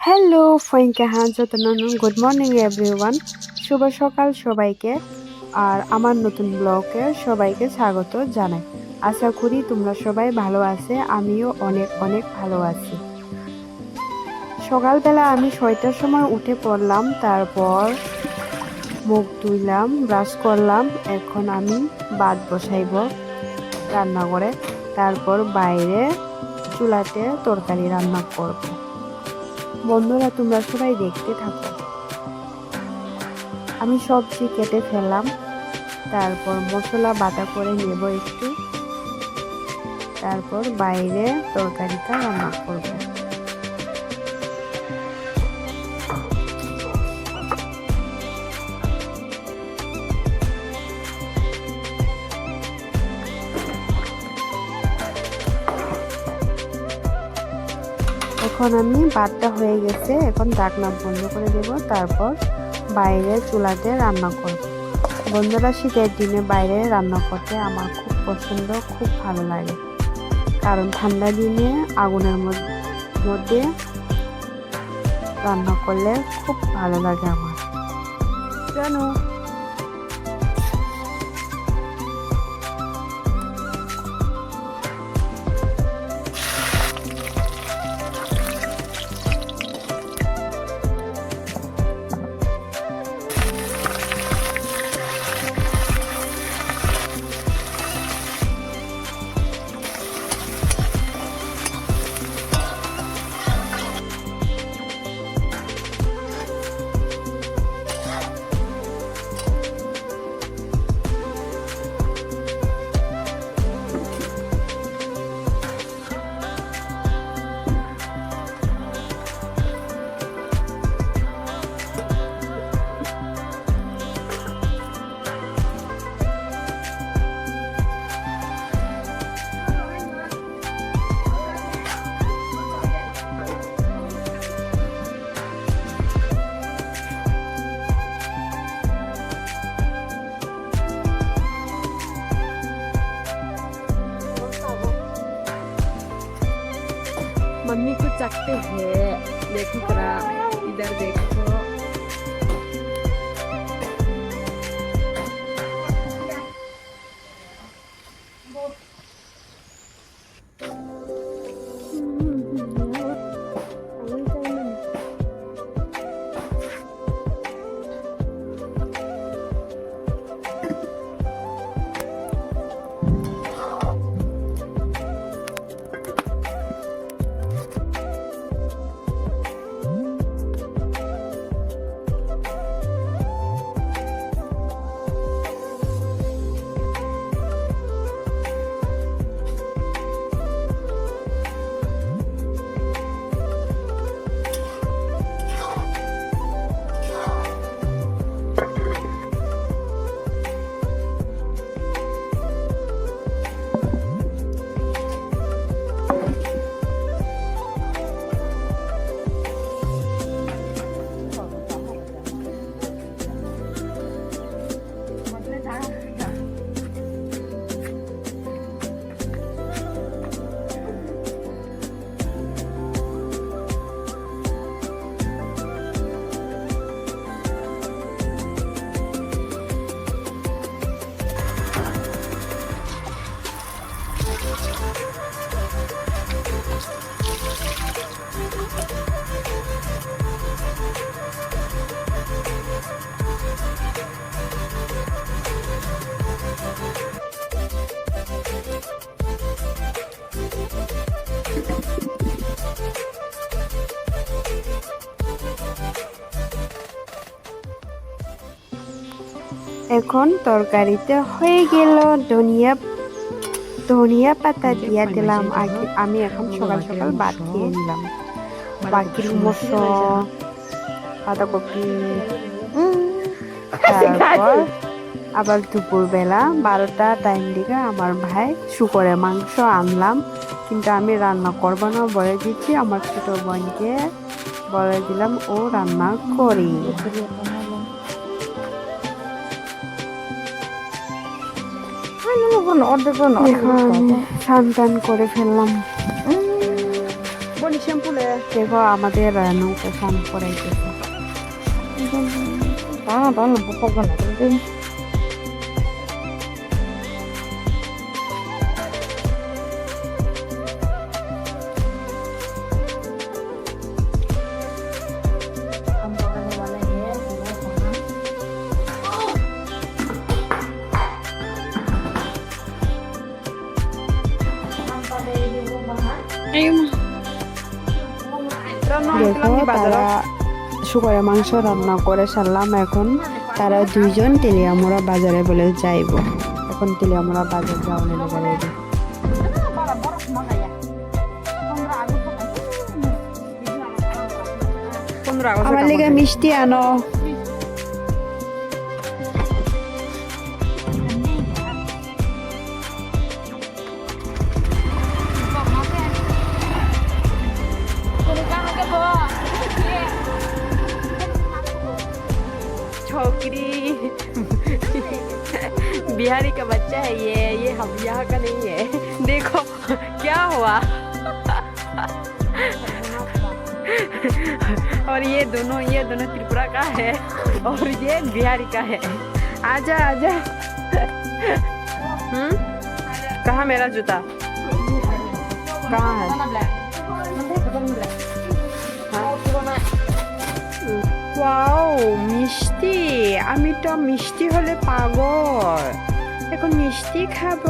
Hello ফয়ঙ্কা হান যতনন গুড মর্নিং এভরিওয়ান শুভ সকাল সবাইকে আর আমার নতুন ব্লগে সবাইকে স্বাগত জানাই আশা করি তোমরা সবাই ভালো আছে আমিও অনেক অনেক ভালো আছি সকালবেলা আমি ছয়টার সময় উঠে পড়লাম তারপর মুখ ধুইলাম ব্রাশ করলাম এখন আমি বাদ বসাইব রান্না করে তারপর বাইরে চুলাতে তরকারি রান্না করব বন্ধুরা, তোমরা সবাই দেখতে থাকো। আমি সবজি কেটে ফেললাম, তারপর মশলা বাটা করে নেব একটু। তারপর বাইরে তরকারিটা রান্না করব। এখন আমি ভাতটা হয়ে গেছে, এখন ঢাকনা বন্ধ করে দেব, তারপর বাইরে চুলাতে রান্না করব। বন্ধুরা, শীতের দিনে বাইরে রান্না করতে আমার খুব পছন্দ, খুব ভালো লাগে। কারণ ঠান্ডা দিনে আগুনের মধ্যে রান্না করলে খুব ভালো লাগে আমার। জানো मम्मी को चखते हैं देखो जरा इधर देखो এখন তরকারিতে হয়ে গেল ধনিয়া ধনিয়া পাতা দিয়া দিলাম। আগে আমি এখন সকাল সকাল ভাত খেয়ে নিলাম। বাকি মশো বাঁধাকপি তারপর আবার দুপুরবেলা বারোটা টাইম দিকে আমার ভাই শুকরের মাংস আনলাম। কিন্তু আমি রান্না করব না বলে দিচ্ছি আমার ছোট বোনকে বলে দিলাম, ও রান্না করি। এখন স্নান টান করে ফেললাম। বলি শ্যাম্পুলে দেখো আমাদের নৌকা স্নান করাইতেছে। Ah, paano po দেখো তারা শুকরের মাংস রান্না করে সারলাম। এখন তারা দুইজন তেলিয়ামোড়া বাজারে বলে যাইব। এখন তেলিয়ামোড়া বাজার লেগে রেডি আমার লেগে মিষ্টি আনো। छोकरी। बिहारी का बच्चा है ये ये हम यहाँ का नहीं है। देखो, क्या हुआ? और ये दोनों ये दोनों त्रिपुरा का है और ये बिहारी का है। आजा आजा। हम्म? कहाँ मेरा जूता? कहाँ है? আমি তো মিষ্টি হলে পাগল। এখন মিষ্টি খাব।